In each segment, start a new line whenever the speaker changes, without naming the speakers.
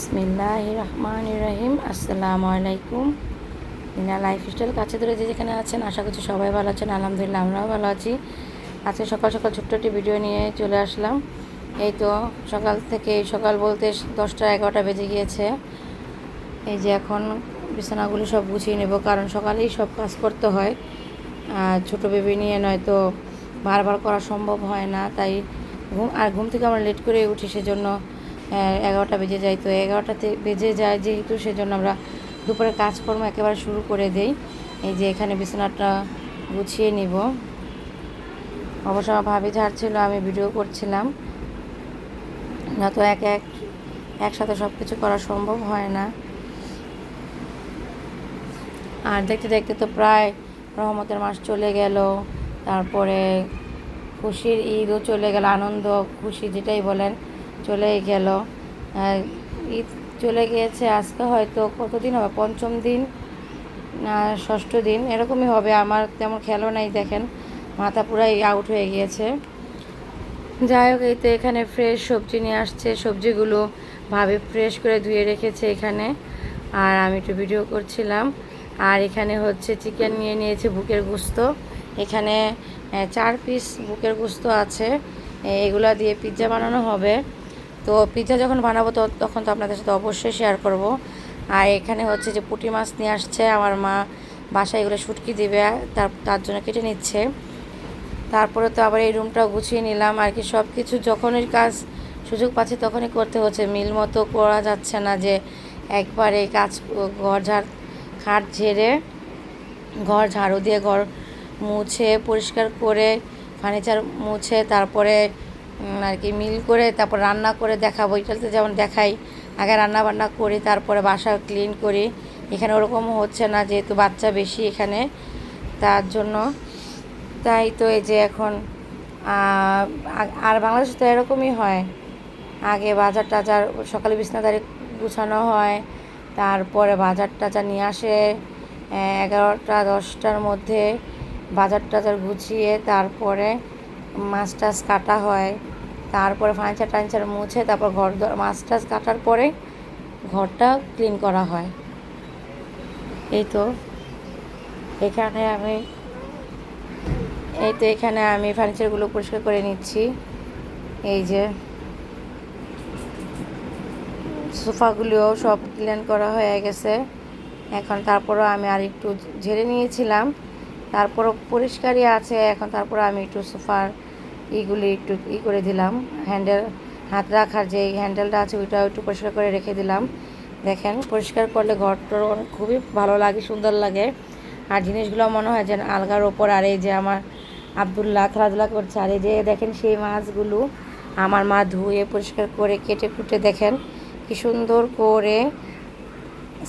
বিসমিল্লাহ রহমান রহিম আসসালামু আলাইকুম মিনা লাইফ স্টাইল কাছে ধরে যে যেখানে আছেন, আশা করছি সবাই ভালো আছেন। আলহামদুলিল্লাহ, আমরাও ভালো আছি। আজকে সকাল সকাল ছোট্ট একটি ভিডিও নিয়ে চলে আসলাম। এই তো সকাল থেকে সকাল বলতে দশটা এগারোটা বেজে গিয়েছে। এই যে এখন বিছানাগুলো সব গুছিয়ে নেব, কারণ সকালেই সব কাজ করতে হয়। ছোটো বেবি নিয়ে নয়তো বারবার করা সম্ভব হয় না, তাই ঘুম আর ঘুম থেকে আমরা লেট করে উঠি, সেজন্য এগারোটা বেজে যায়। তো এগারোটাতে বেজে যায় যেহেতু, সেজন্য আমরা দুপুরে কাজকর্ম একেবারে শুরু করে দেই। এই যে এখানে বিছানাটা গুছিয়ে নিব। অবশ্য আমার ভাবি ঝাড়ছিল, আমি ভিডিও করছিলাম। না তো এক এক, একসাথে সব কিছু করা সম্ভব হয় না। আর দেখতে দেখতে তো প্রায় রহমতের মাস চলে গেল। তারপরে খুশির ঈদও চলে গেল, আনন্দ, খুশি যেটাই বলেন। চলেই গেল। ঈদ চলে গিয়েছে, আজকে হয়তো কতদিন হবে? পঞ্চম দিন না ষষ্ঠ দিন? এরকমই হবে, আমার তেমন খেয়ালও নাই, দেখেন। মাথা পুরাই আউট হয়ে গিয়েছে। যাই হোক, এই তো এখানে ফ্রেশ সবজি নিয়ে আসছে। সবজিগুলো ভাবে ফ্রেশ করে ধুয়ে রেখেছে এখানে। আর আমি একটু ভিডিও করছিলাম। আর এখানে হচ্ছে চিকেন নিয়ে নিয়েছে বুকের গুস্ত। এখানে চার পিস বুকের গুস্ত আছে। এগুলা দিয়ে পিৎজা বানানো হবে। তো পিৎজা যখন বানাবো তো তখন তো আপনাদের সাথে অবশ্যই শেয়ার করব। আর এখানে হচ্ছে যে পুঁটি মাছ নিয়ে আসছে, আমার মা বাসায় এগুলো শুটকি দিবে, তার তার জন্য কেটে নিচ্ছে। তারপরে তো আবার এই রুমটাও গুছিয়ে নিলাম, আর কি সব কিছু যখনই কাজ সুযোগ পাচ্ছি তখনই করতে হচ্ছে। মিল মতো করা যাচ্ছে না যে একবারে কাজ, ঘর ঝাড়, খাট ঝেড়ে ঘর ঝাড়ু দিয়ে ঘর মুছে, পরিষ্কার করে ফার্নিচার মুছে, তারপরে আর কি, মিল করে তারপর রান্না করে দেখাবো। এটাতে যেমন দেখাই, আগে রান্না বান্না করি, তারপরে বাসা ক্লিন করি। এখানে ওরকম হচ্ছে না, যেহেতু বাচ্চা বেশি এখানে, তার জন্য। তাই তো এই যে এখন আর বাংলাদেশে তো এরকমই হয়। আগে বাজার টাজার, সকালে বিছনাদারি গুছানো হয়, তারপরে বাজার টাজার নিয়ে আসে এগারোটা, দশটার মধ্যে বাজার টাজার গুছিয়ে, তারপরে মাছ টাছ কাটা হয়। তারপরে ফার্নিচার টার্নিচার মুছে তারপর ঘর মাছ টাছ কাটার পরে ঘরটা ক্লিন করা হয়। এই তো। এখানে আমি এই তো এখানে আমি ফার্নিচারগুলো পরিষ্কার করে নিচ্ছি। এই যে। সোফাগুলিও সব ক্লিন করা হয়ে গেছে। এখন তারপরও আমি আর একটু ঝেড়ে নিয়েছিলাম। তারপরও পরিষ্কারই আছে। এখন তারপরে আমি একটু সোফার ইগুলি একটু ই করে দিলাম। হ্যান্ডেল হাত রাখার যে হ্যান্ডেলটা আছে, ওইটাও একটু পরিষ্কার করে রেখে দিলাম। দেখেন, পরিষ্কার করলে ঘরটার খুবই ভালো লাগে, সুন্দর লাগে। আর জিনিসগুলো মনে হয় যেন আলগার ওপর, আর এই যে আমার আবদুল্লাহ খেলাধুলা করছে, আর এই যে দেখেন সেই মাছগুলো আমার মা ধুয়ে পরিষ্কার করে কেটে কুটে দেখেন, কি সুন্দর করে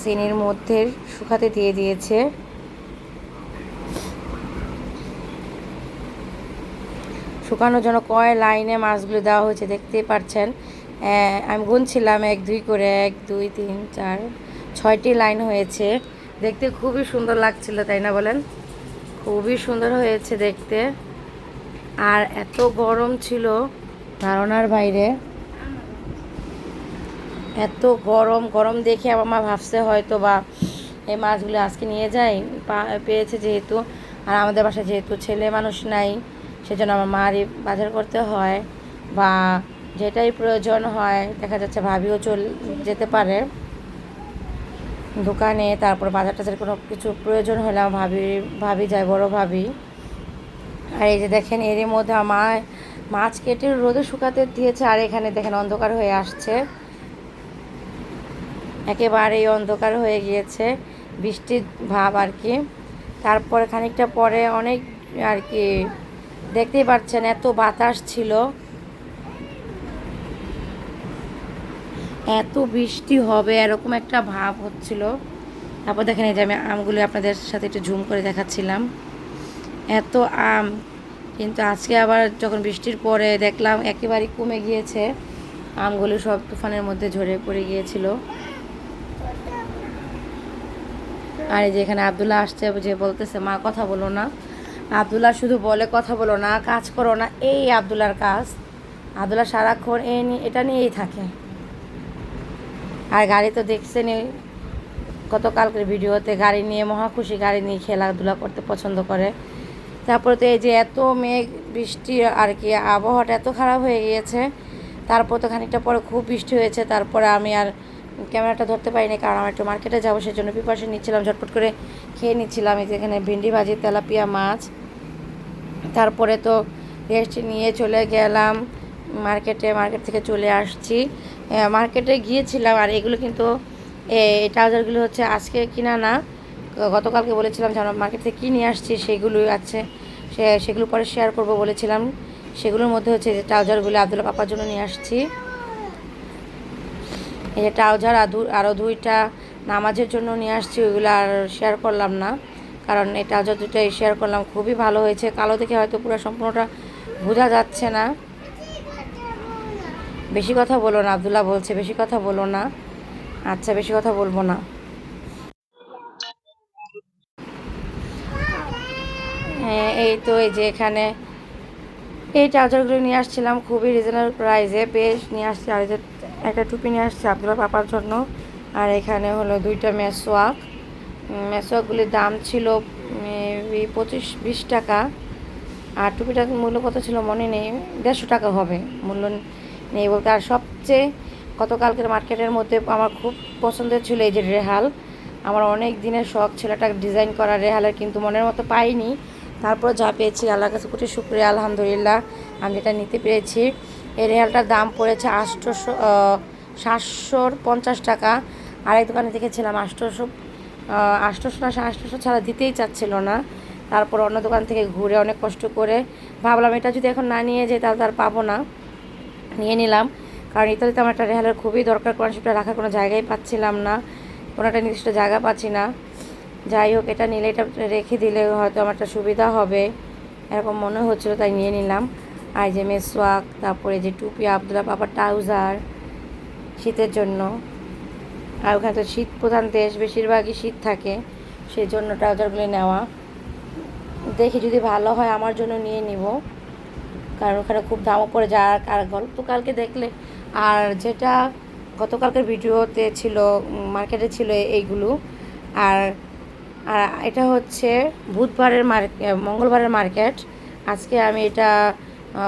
চিনির মধ্যে শুকাতে দিয়ে দিয়েছে। শুকানোর জন্য কয় লাইনে মাছগুলো দেওয়া হয়েছে দেখতেই পাচ্ছেন আহ, আমি গুনছিলাম এক দুই করে এক দুই তিন চার ছয়টি লাইন হয়েছে। দেখতে খুবই সুন্দর লাগছিল তাই না বলেন? খুবই সুন্দর হয়েছে দেখতে। আর এত গরম ছিল ধারণার বাইরে। এত গরম গরম দেখে আমার মা ভাবছে হয়তো বা এই মাছগুলো আজকে নিয়ে যাই পেয়েছে যেহেতু। আর আমাদের বাসায় যেহেতু ছেলে মানুষ নাই সেজন্য আমার মারই বাজার করতে হয় বা যেটাই প্রয়োজন হয়, দেখা যাচ্ছে ভাবিও চল, যেতে পারে। দোকানে তারপর বাজার টাজার কোনো কিছু প্রয়োজন হলে আমার ভাবি ভাবি যায়, বড় ভাবি। আর এই যে দেখেন, এরই মধ্যে আমার মাছ কেটে রোদে শুকাতে দিয়েছে, আর এখানে দেখেন অন্ধকার হয়ে আসছে। একেবারেই অন্ধকার হয়ে গিয়েছে, বৃষ্টির ভাব আর কি। তারপরে খানিকটা পরে অনেক আর কি দেখতেই পাচ্ছেন, এত বাতাস ছিল। এত বৃষ্টি হবে, এরকম একটা ভাব হচ্ছিল। তারপর দেখেন এই যে আমি আমগুলো আপনাদের সাথে একটু ঝুম করে দেখাচ্ছিলাম। এত আম, কিন্তু আজকে আবার যখন বৃষ্টির পরে দেখলাম একেবারেই কমে গিয়েছে। আমগুলো সব তুফানের মধ্যে ঝরে পড়ে গিয়েছিল। আর এই যে এখানে আবদুল্লাহ আসছে, যে বলতেছে, মা, কথা বলো না। আবদুল্লাহ শুধু বলে কথা বলো না, কাজ করো না, এই আবদুল্লার কাজ। আবদুল্লাহ সারাক্ষণ নিয়ে এটা নিয়েই থাকে। আর গাড়ি তো দেখছেনই গতকালকের ভিডিওতে, গাড়ি নিয়ে মহাখুশি গাড়ি নিয়ে খেলাধুলা করতে পছন্দ করে। তারপরে তো এই যে এত মেঘ, বৃষ্টি আর কি, আবহাওয়াটা এত খারাপ হয়ে গিয়েছে। তারপর তো খানিকটা পরে খুব বৃষ্টি হয়েছে, তারপরে আমি আর ক্যামেরাটা ধরতে পারিনি, কারণ আমার একটু মার্কেটে যাব, সেজন্য প্রিপারেশন নিচ্ছিলাম, ঝটপট করে খেয়ে নিচ্ছিলাম। এখানে ভেন্ডি ভাজি, তেলাপিয়া মাছ তারপরে তো রেস্ট নিয়ে চলে গেলাম, মার্কেটে, মার্কেট থেকে চলে আসছি। মার্কেটে গিয়েছিলাম আর এগুলো কিন্তু এই ট্রাউজারগুলো হচ্ছে আজকে কিনা না গতকালকে বলেছিলাম যে আমরা মার্কেট থেকে কী নিয়ে আসছি সেগুলোই আছে, সে, সেগুলো পরে শেয়ার করব বলেছিলাম। সেগুলোর মধ্যে হচ্ছে যে ট্রাউজারগুলো আবদুল্লা পাপার জন্য নিয়ে আসছি। এই যে ট্রাউজার আর আরও দুইটা নামাজের জন্য নিয়ে আসছি, ওইগুলো আর শেয়ার করলাম না। কারণ ট্রাউজার দুটাই শেয়ার করলাম, খুবই ভালো হয়েছে। কালো দেখে হয়তো পুরো সম্পূর্ণটা বোঝা যাচ্ছে না। বেশি কথা বলো না, আবদুল্লাহ বলছে, বেশি কথা বলো না। আচ্ছা বেশি কথা বলব না। হ্যাঁ এই তো, এই যে এখানে এই চার্জারগুলো নিয়ে আসছিলাম, খুবই রিজনেবল প্রাইসে বেশ নিয়ে আসছি। আর একটা টুপি নিয়ে আসছি আবদুল্লাহ পাপার জন্য। আর এখানে হলো দুইটা মেসোয়াক মেসোয়াকগুলির দাম ছিল পঁচিশ, বিশ টাকা। আর টুপিটার মূল্য কত ছিল মনে নেই, দেড়শো টাকা হবে, মূল্য নেই বলতে। আর সবচেয়ে গতকালকের মার্কেটের মধ্যে আমার খুব পছন্দের ছিল এই যে রেহাল। আমার অনেক দিনের শখ ছিল একটা ডিজাইন করা রেহালের, কিন্তু মনের মতো পাইনি। তারপর যা পেয়েছি, আল্লাহর কাছে কোটি শুক্রিয়া, আলহামদুলিল্লাহ, আমি এটা নিতে পেরেছি। এই রেহালটার দাম পড়েছে আটশোশো সাতশোর পঞ্চাশ টাকা। আরেক দোকানে দেখেছিলাম আটশোশো আটশোশো না আটশোশো ছাড়া দিতেই চাচ্ছিল না। তারপর অন্য দোকান থেকে ঘুরে অনেক কষ্ট করে ভাবলাম, এটা যদি এখন না নিয়ে যাই তাহলে তার পাবো না। নিয়ে নিলাম। কারণ ইতালিতে আমার একটা রেহালের খুবই দরকার, কারণ সেটা রাখার কোনো জায়গায় পাচ্ছিলাম না, কোনো একটা নির্দিষ্ট জায়গা পাচ্ছি না। যাই হোক, এটা নিলে এটা রেখে দিলে হয়তো আমার একটা সুবিধা হবে। এরকম মনে হচ্ছিল, তাই নিয়ে নিলাম। আর যে মেসওয়াক, তারপরে যে টুপি আবদুল্লা পাপার ট্রাউজার, শীতের জন্য। আর ওখানে তো শীত প্রধান দেশ, বেশিরভাগই শীত থাকে সেই জন্য ট্রাউজারগুলো নেওয়া। দেখি যদি ভালো হয় আমার জন্য নিয়ে নিব, কারণ ওখানে খুব দামও পড়ে যায় আর- আর গতকালকে দেখলে। আর যেটা গতকালকের ভিডিওতে ছিল মার্কেটে ছিল এইগুলো। আর আর এটা হচ্ছে বুধবারের মার্কেট মঙ্গলবারের মার্কেট। আজকে আমি এটা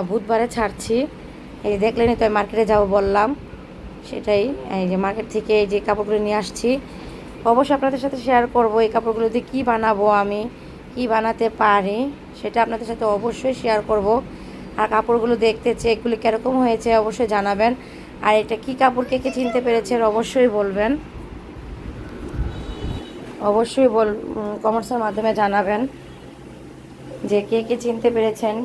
বুধবারে ছাড়ছি। এই যে দেখলেনই তো মার্কেটে যাব বললাম। সেটাই। এই যে মার্কেট থেকে এই যে কাপড়গুলো নিয়ে আসছি, অবশ্যই আপনাদের সাথে শেয়ার করব এই কাপড়গুলো দিয়ে কী বানাবো আমি, কি বানাতে পারি, সেটা আপনাদের সাথে অবশ্যই শেয়ার করব। আর কাপড়গুলো দেখতে চেয়ে এগুলি কীরকম হয়েছে অবশ্যই জানাবেন। আর এটা কি কাপড়, কে কে চিনতে পেরেছেন অবশ্যই বলবেন। অবশ্যই বল কমার্সের মাধ্যমে জানাবেন যে কে কে চিনতে পেরেছেন।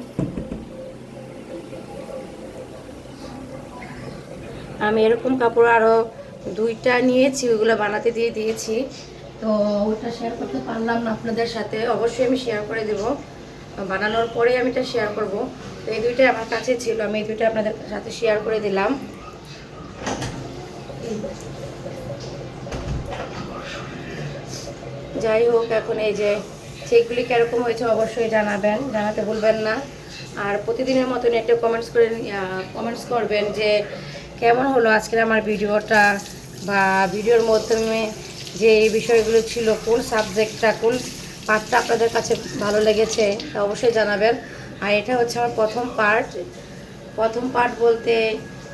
আমি এরকম কাপড় আরও দুইটা নিয়েছি, ওইগুলো বানাতে দিয়ে দিয়েছি। তো ওইটা শেয়ার করতে পারলাম না আপনাদের সাথে, অবশ্যই আমি শেয়ার করে দেব। বানানোর পরেই আমি এটা শেয়ার করব। তো এই দুইটাই আমার কাছে ছিল, আমি এই দুইটা আপনাদের সাথে শেয়ার করে দিলাম। যাই হোক, এখন এই যে চেকগুলি কীরকম হয়েছে অবশ্যই জানাবেন, জানাতে ভুলবেন না। আর প্রতিদিনের মতন একটা কমেন্টস করে কমেন্টস করবেন যে কেমন হলো আজকের আমার ভিডিওটা? বা ভিডিওর মাধ্যমে যে এই বিষয়গুলো ছিল, কোন সাবজেক্টটা, কোন পার্টটা আপনাদের কাছে ভালো লেগেছে, তা অবশ্যই জানাবেন। আর এটা হচ্ছে আমার প্রথম পার্ট প্রথম পার্ট বলতে